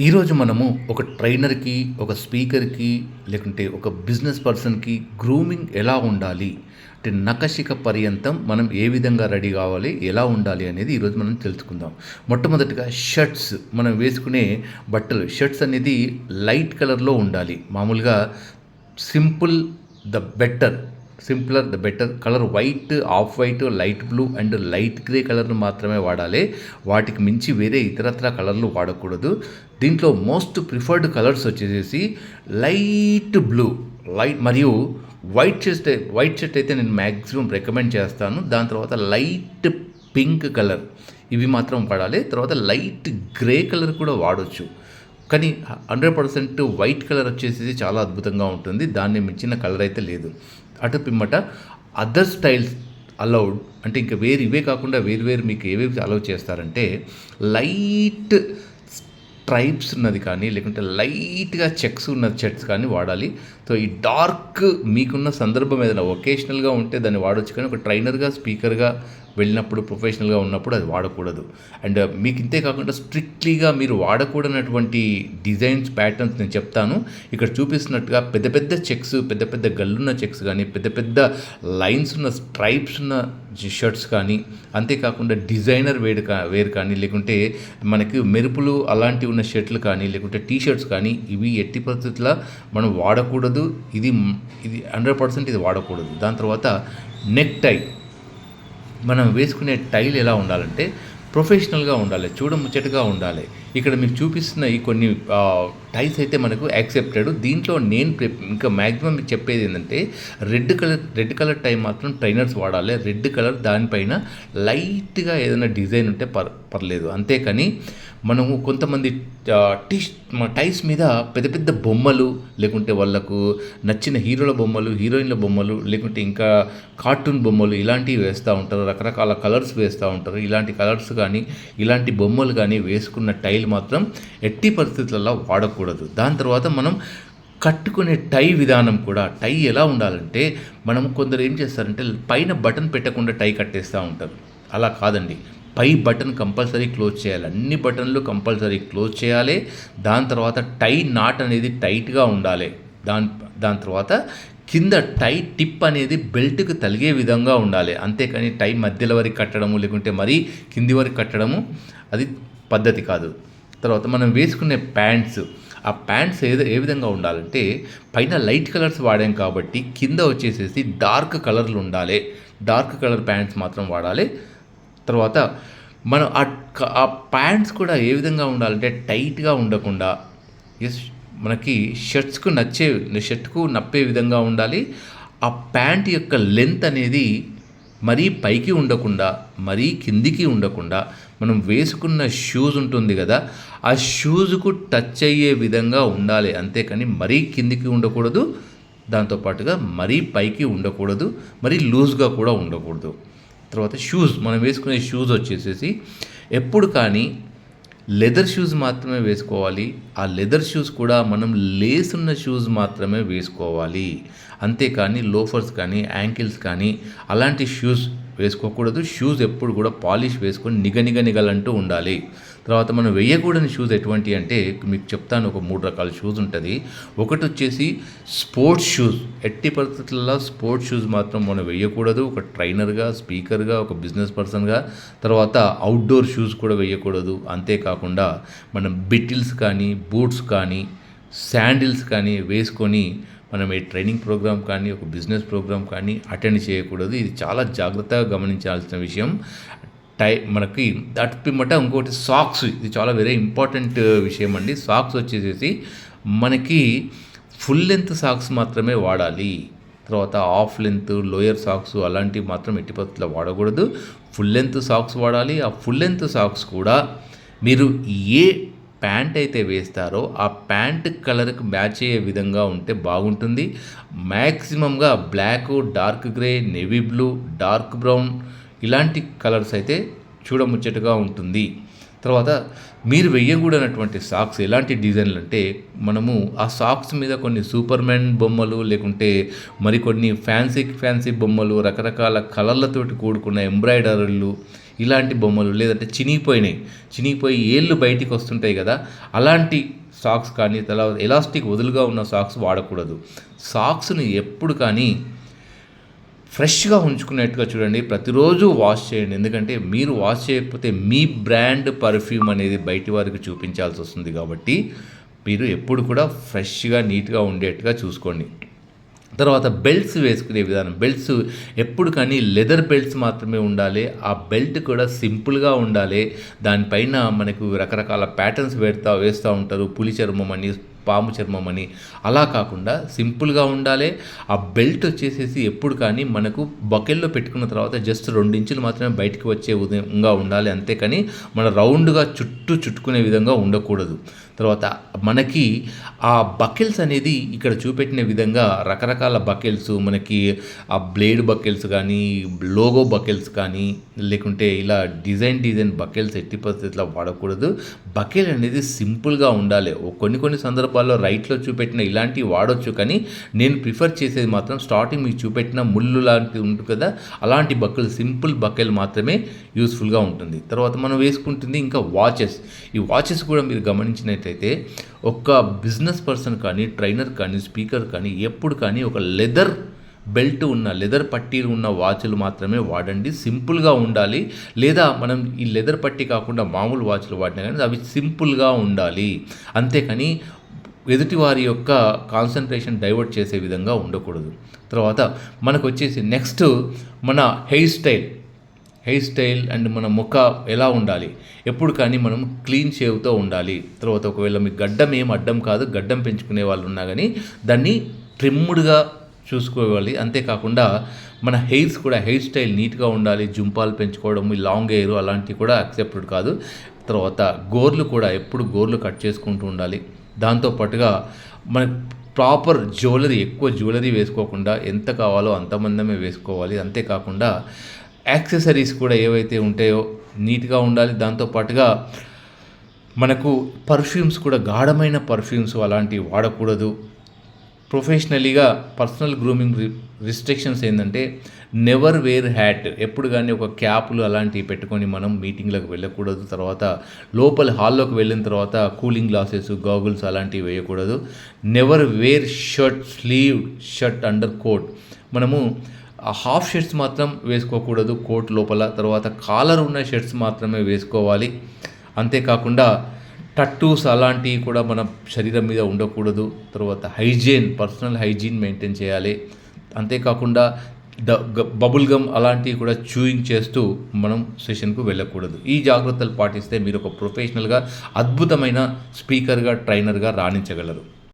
ఈరోజు మనము ఒక ట్రైనర్కి ఒక స్పీకర్కి లేకుంటే ఒక బిజినెస్ పర్సన్కి గ్రూమింగ్ ఎలా ఉండాలి అంటే నకశిక పర్యంతం మనం ఏ విధంగా రెడీ కావాలి ఎలా ఉండాలి అనేది ఈరోజు మనం తెలుసుకుందాం. మొట్టమొదటిగా షర్ట్స్. మనం వేసుకునే బట్టలు. షర్ట్స్ అనేది లైట్ కలర్లో ఉండాలి. మామూలుగా simple the better simpler the better colour white off white light blue and light grey కలర్ను మాత్రమే వాడాలి. వాటికి మించి వేరే ఇతరత్ర కలర్లు వాడకూడదు. దీంట్లో మోస్ట్ ప్రిఫర్డ్ కలర్స్ వచ్చేసేసి లైట్ బ్లూ లైట్ మరియు వైట్ షర్ట్ వైట్ షర్ట్ అయితే నేను మ్యాక్సిమం రికమెండ్ చేస్తాను. దాని తర్వాత లైట్ పింక్ కలర్ ఇవి మాత్రం వాడాలి. తర్వాత లైట్ గ్రే కలర్ కూడా వాడచ్చు. కానీ హండ్రెడ్ పర్సెంట్ వైట్ కలర్ వచ్చేసి చాలా అద్భుతంగా ఉంటుంది. దాన్ని మించిన కలర్ అయితే లేదు. అటు పిమ్మట అదర్ స్టైల్స్ అలౌడ్ అంటే ఇంకా వేరు ఇవే కాకుండా వేరు వేరు మీకు ఏవేవి అలౌ చేస్తారంటే లైట్ స్ట్రైప్స్ ఉన్నది కానీ లేకుంటే లైట్గా చెక్స్ ఉన్న చెట్స్ కానీ వాడాలి. సో ఈ డార్క్ మీకున్న సందర్భం ఏదైనా ఒకేషనల్గా ఉంటే దాన్ని వాడొచ్చు కానీ ఒక ట్రైనర్గా స్పీకర్గా వెళ్ళినప్పుడు ప్రొఫెషనల్గా ఉన్నప్పుడు అది వాడకూడదు. అండ్ uh, మీకు ఇంతే కాకుండా స్ట్రిక్ట్లీగా మీరు వాడకూడనటువంటి డిజైన్స్ ప్యాటర్న్స్ నేను చెప్తాను. ఇక్కడ చూపిస్తున్నట్టుగా పెద్ద పెద్ద చెక్స్ పెద్ద పెద్ద గల్లున్న చెక్స్ కానీ పెద్ద పెద్ద లైన్స్ ఉన్న స్ట్రైప్స్ ఉన్న షర్ట్స్ కానీ అంతేకాకుండా డిజైనర్ వేడు కా వేర్ కానీ లేకుంటే మనకి మెరుపులు అలాంటివి ఉన్న షర్ట్లు కానీ లేకుంటే టీ షర్ట్స్ కానీ ఇవి ఎట్టి పరిస్థితుల్లో మనం వాడకూడదు. ఇది ఇది హండ్రెడ్ పర్సెంట్ ఇది వాడకూడదు. దాని తర్వాత నెక్ టై మనం వేసుకునే టైల్ ఎలా ఉండాలంటే ప్రొఫెషనల్గా ఉండాలి చూడముచ్చటగా ఉండాలి. ఇక్కడ మీకు చూపిస్తున్న ఈ కొన్ని టైస్ అయితే మనకు యాక్సెప్టెడ్ దీంట్లో నేను ఇంకా మ్యాక్సిమం మీకు చెప్పేది ఏంటంటే red colour red colour tie మాత్రం ట్రైనర్స్ వాడాలి. రెడ్ కలర్ దానిపైన లైట్గా ఏదైనా డిజైన్ ఉంటే పర్ పర్లేదు. అంతేకాని మనము కొంతమంది టీ టైస్ మీద పెద్ద పెద్ద బొమ్మలు లేకుంటే వాళ్ళకు నచ్చిన హీరోల బొమ్మలు హీరోయిన్ల బొమ్మలు లేకుంటే ఇంకా కార్టూన్ బొమ్మలు ఇలాంటివి వేస్తూ ఉంటారు. రకరకాల కలర్స్ వేస్తూ ఉంటారు. ఇలాంటి కలర్స్ కానీ ఇలాంటి బొమ్మలు కానీ వేసుకున్న టైల్ మాత్రం ఎట్టి పరిస్థితులలో వాడకూడదు. దాని తర్వాత మనం కట్టుకునే టై విధానం కూడా టై ఎలా ఉండాలంటే మనం కొందరు ఏం చేస్తారంటే పైన బటన్ పెట్టకుండా టై కట్టేస్తూ ఉంటారు. అలా కాదండి. పై బటన్ కంపల్సరీ క్లోజ్ చేయాలి. అన్ని బటన్లు కంపల్సరీ క్లోజ్ చేయాలి. దాని తర్వాత టై నాట్ అనేది టైట్గా ఉండాలి. దాని దాని తర్వాత కింద టై టిప్ అనేది బెల్ట్కి తలిగే విధంగా ఉండాలి. అంతేకాని టై మధ్యలో వరకు కట్టడము లేకుంటే మరీ కింది వరకు కట్టడము అది పద్ధతి కాదు. తర్వాత మనం వేసుకునే ప్యాంట్స్. ఆ ప్యాంట్స్ ఏదో ఏ విధంగా ఉండాలంటే పైన లైట్ కలర్స్ వాడాం కాబట్టి కింద వచ్చేసేసి డార్క్ కలర్లు ఉండాలి. డార్క్ కలర్ ప్యాంట్స్ మాత్రం వాడాలి. తర్వాత మనం ఆ ఆ ప్యాంట్స్ కూడా ఏ విధంగా ఉండాలంటే టైట్గా ఉండకుండా ఎస్ మనకి షర్ట్స్కు నచ్చే షర్ట్కు నప్పే విధంగా ఉండాలి. ఆ ప్యాంట్ యొక్క లెంత్ అనేది మరీ పైకి ఉండకుండా మరీ కిందికి ఉండకుండా మనం వేసుకున్న షూస్ ఉంటుంది కదా ఆ షూజ్కు టచ్ అయ్యే విధంగా ఉండాలి. అంతేకాని మరీ కిందికి ఉండకూడదు దాంతోపాటుగా మరీ పైకి ఉండకూడదు మరీ లూజ్గా కూడా ఉండకూడదు. తర్వాత షూస్ మనం వేసుకునే షూస్ వచ్చేసేసి ఎప్పుడు కానీ లెదర్ షూస్ మాత్రమే వేసుకోవాలి. ఆ లెదర్ షూస్ కూడా మనం లేస్ ఉన్న షూస్ మాత్రమే వేసుకోవాలి. అంతేకాని లోఫర్స్ కానీ యాంకిల్స్ కానీ అలాంటి షూస్ వేసుకోకూడదు. షూస్ ఎప్పుడు కూడా పాలిష్ వేసుకొని నిగ నిగ నిగలంటూ ఉండాలి. తర్వాత మనం వేయకూడని షూస్ ఎటువంటి అంటే మీకు చెప్తాను ఒక మూడు రకాల షూస్ ఉంటుంది. ఒకటి వచ్చేసి స్పోర్ట్స్ షూస్ ఎట్టి పరిస్థితుల్లో స్పోర్ట్స్ షూస్ మాత్రం మనం వేయకూడదు. ఒక ట్రైనర్గా స్పీకర్గా ఒక బిజినెస్ పర్సన్గా తర్వాత అవుట్డోర్ షూస్ కూడా వేయకూడదు. అంతేకాకుండా మనం బిటిల్స్ కానీ బూట్స్ కానీ శాండిల్స్ కానీ వేసుకొని మనం ఏ ట్రైనింగ్ ప్రోగ్రామ్ కానీ ఒక బిజినెస్ ప్రోగ్రామ్ కానీ అటెండ్ చేయకూడదు. ఇది చాలా జాగ్రత్తగా గమనించాల్సిన విషయం. టై మనకి అటు పిమ్మట ఇంకోటి సాక్స్ ఇది చాలా వెరీ ఇంపార్టెంట్ విషయం అండి. సాక్స్ వచ్చేసేసి మనకి ఫుల్ లెంత్ సాక్స్ మాత్రమే వాడాలి. తర్వాత హాఫ్ లెంత్ లోయర్ సాక్స్ అలాంటివి మాత్రం ఎట్టి పద్ధతిలో వాడకూడదు. ఫుల్ లెంత్ సాక్స్ వాడాలి. ఆ ఫుల్ లెంత్ సాక్స్ కూడా మీరు ఏ ప్యాంట్ అయితే వేస్తారో ఆ ప్యాంట్ కలర్కి మ్యాచ్ అయ్యే విధంగా ఉంటే బాగుంటుంది. మ్యాక్సిమంగా black dark grey navy blue dark brown ఇలాంటి కలర్స్ అయితే చూడముచ్చటగా ఉంటుంది. తర్వాత మీరు వెయ్యకూడనటువంటి సాక్స్ ఎలాంటి డిజైన్లు అంటే మనము ఆ సాక్స్ మీద కొన్ని సూపర్ మ్యాన్ బొమ్మలు లేకుంటే మరికొన్ని ఫ్యాన్సీ ఫ్యాన్సీ బొమ్మలు రకరకాల కలర్లతోటి కూడుకున్న ఎంబ్రాయిడరీలు ఇలాంటి బొమ్మలు లేదంటే చినిగిపోయినాయి. చినిగిపోయి ఏళ్ళు బయటికి వస్తుంటాయి కదా అలాంటి సాక్స్ కానీ తర్వాత ఎలాస్టిక్ వదులుగా ఉన్న సాక్స్ వాడకూడదు. సాక్స్ని ఎప్పుడు కానీ ఫ్రెష్గా ఉంచుకునేట్టుగా చూడండి. ప్రతిరోజు వాష్ చేయండి. ఎందుకంటే మీరు వాష్ చేయకపోతే మీ బ్రాండ్ పర్ఫ్యూమ్ అనేది బయటి వారికి చూపించాల్సి వస్తుంది కాబట్టి మీరు ఎప్పుడు కూడా ఫ్రెష్గా నీట్గా ఉండేట్టుగా చూసుకోండి. తర్వాత బెల్ట్స్ వేసుకునే విధానం. బెల్ట్స్ ఎప్పుడు కానీ లెదర్ బెల్ట్స్ మాత్రమే ఉండాలి. ఆ బెల్ట్ కూడా సింపుల్గా ఉండాలి. దానిపైన మనకు రకరకాల ప్యాటర్న్స్ పెడతా వేస్తూ ఉంటారు. పులి చర్మం అని పాము చర్మం అని అలా కాకుండా సింపుల్గా ఉండాలి. ఆ బెల్ట్ వచ్చేసేసి ఎప్పుడు కానీ మనకు బకెల్లో పెట్టుకున్న తర్వాత జస్ట్ రెండించులు మాత్రమే బయటికి వచ్చే విధంగా ఉండాలి అంతేకాని మన రౌండ్గా చుట్టూ చుట్టుకునే విధంగా ఉండకూడదు. తర్వాత మనకి ఆ బకెల్స్ అనేది ఇక్కడ చూపెట్టిన విధంగా రకరకాల బకెల్స్ మనకి ఆ బ్లేడ్ బకెల్స్ కానీ లోగో బకెల్స్ కానీ లేకుంటే ఇలా డిజైన్ డిజైన్ బకెల్స్ ఎట్టి పరిస్థితుల్లో వాడకూడదు. బకెల్ అనేది సింపుల్గా ఉండాలి. ఓ కొన్ని కొన్ని సందర్భాల్లో రైట్లో చూపెట్టిన ఇలాంటివి వాడొచ్చు కానీ నేను ప్రిఫర్ చేసేది మాత్రం స్టార్టింగ్ మీకు చూపెట్టిన ముళ్ళు లాంటివి ఉంటుంది కదా అలాంటి బకెల్ సింపుల్ బకెల్ మాత్రమే యూస్ఫుల్గా ఉంటుంది. తర్వాత మనం వేసుకుంటుంది ఇంకా వాచెస్. ఈ వాచెస్ కూడా మీరు గమనించినట్లయితే ఒక బిజినెస్ పర్సన్ కానీ ట్రైనర్ కానీ స్పీకర్ కానీ ఎప్పుడు కానీ ఒక లెదర్ బెల్ట్ ఉన్న లెదర్ పట్టీలు ఉన్న వాచ్లు మాత్రమే వాడండి. సింపుల్గా ఉండాలి. లేదా మనం ఈ లెదర్ పట్టీ కాకుండా మామూలు వాచ్లు వాడినా కానీ అవి సింపుల్గా ఉండాలి. అంతేకాని ఎదుటి వారి యొక్క కాన్సన్ట్రేషన్ డైవర్ట్ చేసే విధంగా ఉండకూడదు. తర్వాత మనకు వచ్చేసి నెక్స్ట్ మన hair style. Hair style and మన ముఖ ఎలా ఉండాలి? ఎప్పుడు కానీ మనం క్లీన్ షేవ్తో ఉండాలి. తర్వాత ఒకవేళ మీకు గడ్డం ఏం అడ్డం కాదు గడ్డం పెంచుకునే వాళ్ళు ఉన్నా కానీ దాన్ని ట్రిమ్ముడ్గా చూసుకోవాలి. అంతేకాకుండా మన హెయిర్స్ కూడా హెయిర్ స్టైల్ నీట్గా ఉండాలి. జుంపాలు పెంచుకోవడం ఈ లాంగ్ హెయిర్ అలాంటివి కూడా యాక్సెప్టెడ్ కాదు. తర్వాత గోర్లు కూడా ఎప్పుడు గోర్లు కట్ చేసుకుంటూ ఉండాలి. దాంతోపాటుగా మన ప్రాపర్ జ్యువెలరీ ఎక్కువ జ్యువెలరీ వేసుకోకుండా ఎంత కావాలో అంతమందమే వేసుకోవాలి. అంతేకాకుండా యాక్సెసరీస్ కూడా ఏవైతే ఉంటాయో నీట్గా ఉండాలి. దాంతోపాటుగా మనకు పర్ఫ్యూమ్స్ కూడా గాఢమైన పర్ఫ్యూమ్స్ అలాంటివి వాడకూడదు. ప్రొఫెషనలీగా పర్సనల్ గ్రూమింగ్ రిస్ట్రిక్షన్స్ ఏంటంటే నెవర్ వేర్ హ్యాట్. ఎప్పుడు కానీ ఒక క్యాప్లు అలాంటివి పెట్టుకొని మనం మీటింగ్లకు వెళ్ళకూడదు. తర్వాత లోపల హాల్లోకి వెళ్ళిన తర్వాత కూలింగ్ గ్లాసెస్ గాగుల్స్ అలాంటివి వేయకూడదు. Never wear shirt sleeve shirt under coat. మనము ఆ హాఫ్ షర్ట్స్ మాత్రం వేసుకోకూడదు కోట్ లోపల. తర్వాత కాలర్ ఉన్న షర్ట్స్ మాత్రమే వేసుకోవాలి. అంతేకాకుండా టట్టూస్ అలాంటివి కూడా మన శరీరం మీద ఉండకూడదు. తర్వాత హైజీన్ పర్సనల్ హైజీన్ మెయింటైన్ చేయాలి. అంతేకాకుండా డ బబుల్ గమ్ అలాంటివి కూడా చూయింగ్ చేస్తూ మనం సెషన్కు వెళ్ళకూడదు. ఈ జాగ్రత్తలు పాటిస్తే మీరు ఒక ప్రొఫెషనల్గా అద్భుతమైన స్పీకర్గా ట్రైనర్గా రాణించగలరు.